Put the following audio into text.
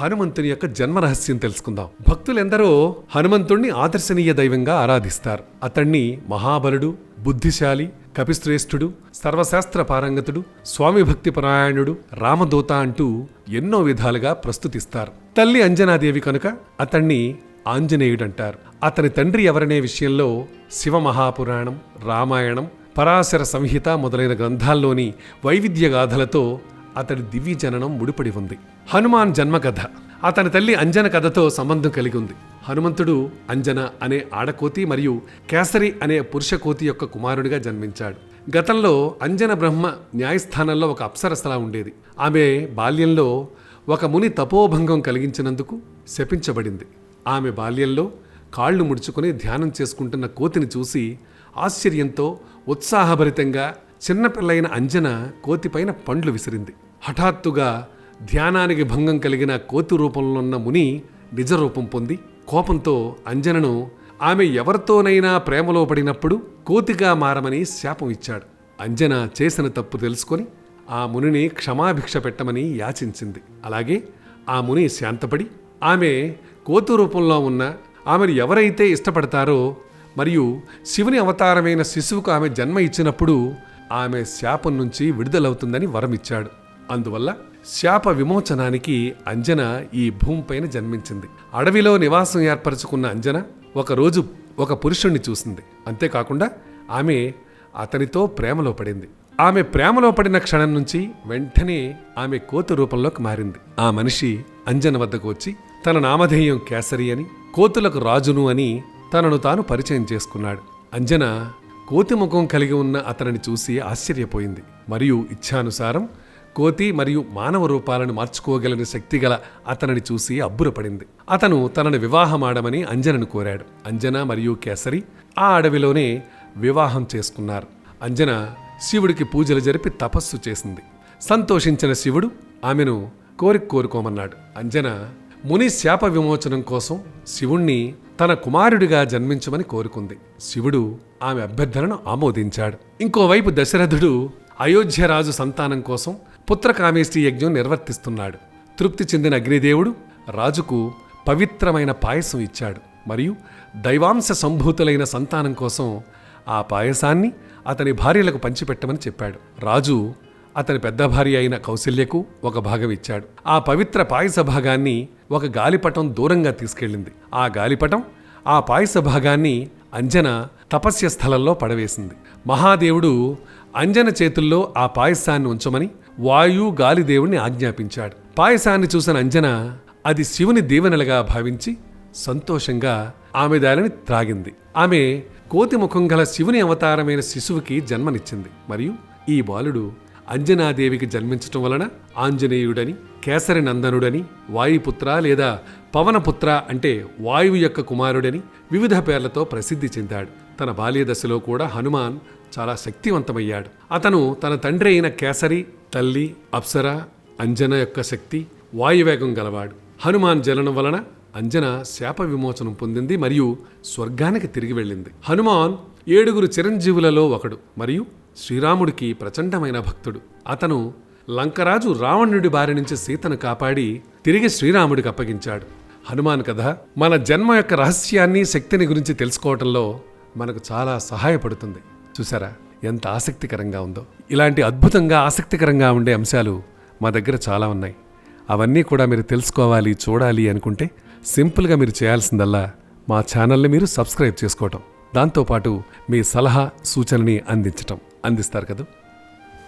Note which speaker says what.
Speaker 1: హనుమంతుని యొక్క జన్మరహస్యం తెలుసుకుందాం. భక్తులెందరో హనుమంతుణ్ణి ఆదర్శనీయ దైవంగా ఆరాధిస్తారు. అతణ్ణి మహాబలుడు బుద్ధిశాలి కపిశ్రేష్ఠుడు సర్వశాస్త్ర పారంగతుడు స్వామి భక్తి పరాయణుడు రామదూత అంటూ ఎన్నో విధాలుగా ప్రస్తుతిస్తారు. తల్లి అంజనాదేవి కనుక అతణ్ణి ఆంజనేయుడంటారు. అతని తండ్రి ఎవరనే విషయంలో శివ మహాపురాణం రామాయణం పరాశర సంహిత మొదలైన గ్రంథాల్లోని వైవిధ్య గాథలతో అతడి దివ్య జననం ముడిపడి ఉంది. హనుమాన్ జన్మ కథ అతని తల్లి అంజన కథతో సంబంధం కలిగి ఉంది. హనుమంతుడు అంజన అనే ఆడకోతి మరియు కేసరి అనే పురుష కోతి యొక్క కుమారుడిగా జన్మించాడు. గతంలో అంజన బ్రహ్మ న్యాయస్థానంలో ఒక అప్సరసలా ఉండేది. ఆమె బాల్యంలో ఒక ముని తపోభంగం కలిగించినందుకు శపించబడింది. ఆమె బాల్యంలో కాళ్ళు ముడుచుకొని ధ్యానం చేసుకుంటున్న కోతిని చూసి ఆశ్చర్యంతో ఉత్సాహభరితంగా చిన్నపిల్లైన అంజన కోతిపైన పండ్లు విసిరింది. హఠాత్తుగా ధ్యానానికి భంగం కలిగిన కోతి రూపంలో ఉన్న ముని నిజ రూపం పొంది కోపంతో అంజనను ఆమె ఎవరితోనైనా ప్రేమలో పడినప్పుడు కోతిగా మారమని శాపం ఇచ్చాడు. అంజన చేసిన తప్పు తెలుసుకొని ఆ మునిని క్షమాభిక్ష పెట్టమని యాచించింది. అలాగే ఆ ముని శాంతపడి ఆమె కోతు రూపంలో ఉన్న ఆమెను ఎవరైతే ఇష్టపడతారో మరియు శివుని అవతారమైన శిశువుకు ఆమె జన్మ ఇచ్చినప్పుడు ఆమె శాపం నుంచి విడుదలవుతుందని వరమిచ్చాడు. అందువల్ల శాప విమోచనానికి అంజన ఈ భూమిపైన జన్మించింది. అడవిలో నివాసం ఏర్పరచుకున్న అంజన ఒకరోజు ఒక పురుషుణ్ణి చూసింది. అంతేకాకుండా ఆమె అతనితో ప్రేమలో పడింది. ఆమె ప్రేమలో పడిన క్షణం నుంచి వెంటనే ఆమె కోతు రూపంలోకి మారింది. ఆ మనిషి అంజన వద్దకు వచ్చి తన నామధేయం కేసరి అని కోతులకు రాజును అని తనను తాను పరిచయం చేసుకున్నాడు. అంజన కోతి ముఖం కలిగి ఉన్న అతనిని చూసి ఆశ్చర్యపోయింది. మరియు ఇచ్ఛానుసారం కోతి మరియు మానవ రూపాలను మార్చుకోగలని శక్తిగల అతనిని చూసి అబ్బురపడింది. అతను తనను వివాహమాడమని అంజనను కోరాడు. అంజన మరియు కేసరి ఆ అడవిలోనే వివాహం చేసుకున్నారు. అంజన శివుడికి పూజలు జరిపి తపస్సు చేసింది. సంతోషించిన శివుడు ఆమెను కోరిక కోరుకోమన్నాడు. అంజన ముని శాప విమోచనం కోసం శివుణ్ణి తన కుమారుడిగా జన్మించమని కోరుకుంది. శివుడు ఆమె అభ్యర్థనను ఆమోదించాడు. ఇంకోవైపు దశరథుడు అయోధ్యరాజు సంతానం కోసం పుత్రకామేష్టి యజ్ఞం నిర్వర్తిస్తున్నాడు. తృప్తి చెందిన అగ్నిదేవుడు రాజుకు పవిత్రమైన పాయసం ఇచ్చాడు. మరియు దైవాంశ సంభూతులైన సంతానం కోసం ఆ పాయసాన్ని అతని భార్యలకు పంచిపెట్టమని చెప్పాడు. రాజు అతని పెద్ద భార్య అయిన కౌశల్యకు ఒక భాగం ఇచ్చాడు. ఆ పవిత్ర పాయస భాగాన్ని ఒక గాలిపటం దూరంగా తీసుకెళ్ళింది. ఆ గాలిపటం ఆ పాయస భాగాన్ని అంజన తపస్య స్థలంలో పడవేసింది. మహాదేవుడు అంజన చేతుల్లో ఆ పాయసాన్ని ఉంచమని వాయు గాలిదేవుణ్ణి ఆజ్ఞాపించాడు. పాయసాన్ని చూసిన అంజన అది శివుని దీవెనలుగా భావించి సంతోషంగా ఆమె దానిని త్రాగింది. ఆమె కోతి ముఖం గల శివుని అవతారమైన శిశువుకి జన్మనిచ్చింది. మరియు ఈ బాలుడు అంజనాదేవికి జన్మించటం వలన ఆంజనేయుడని కేసరి నందనుడని వాయుపుత్ర లేదా పవనపుత్ర అంటే వాయువు యొక్క కుమారుడని వివిధ పేర్లతో ప్రసిద్ధి చెందాడు. తన బాల్య దశలో కూడా హనుమాన్ చాలా శక్తివంతమయ్యాడు. అతను తన తండ్రి అయిన కేసరి తల్లి అప్సర అంజన యొక్క శక్తి వాయువేగం గలవాడు. హనుమాన్ జలనం వలన అంజన శాప విమోచనం పొందింది మరియు స్వర్గానికి తిరిగి వెళ్ళింది. హనుమాన్ ఏడుగురు చిరంజీవులలో ఒకడు మరియు శ్రీరాముడికి ప్రచండమైన భక్తుడు. అతను లంకరాజు రావణుడి బారి నుంచి సీతను కాపాడి తిరిగి శ్రీరాముడికి అప్పగించాడు. హనుమాన్ కథ మన జన్మ యొక్క రహస్యాన్ని శక్తిని గురించి తెలుసుకోవటంలో మనకు చాలా సహాయపడుతుంది. చూసారా ఎంత ఆసక్తికరంగా ఉందో. ఇలాంటి అద్భుతంగా ఆసక్తికరంగా ఉండే అంశాలు మా దగ్గర చాలా ఉన్నాయి. అవన్నీ కూడా మీరు తెలుసుకోవాలి చూడాలి అనుకుంటే సింపుల్గా మీరు చేయాల్సిందల్లా మా ఛానల్ని మీరు సబ్స్క్రైబ్ చేసుకోవటం. దాంతోపాటు మీ సలహా సూచనని అందించటం. అందిస్తారు కదా?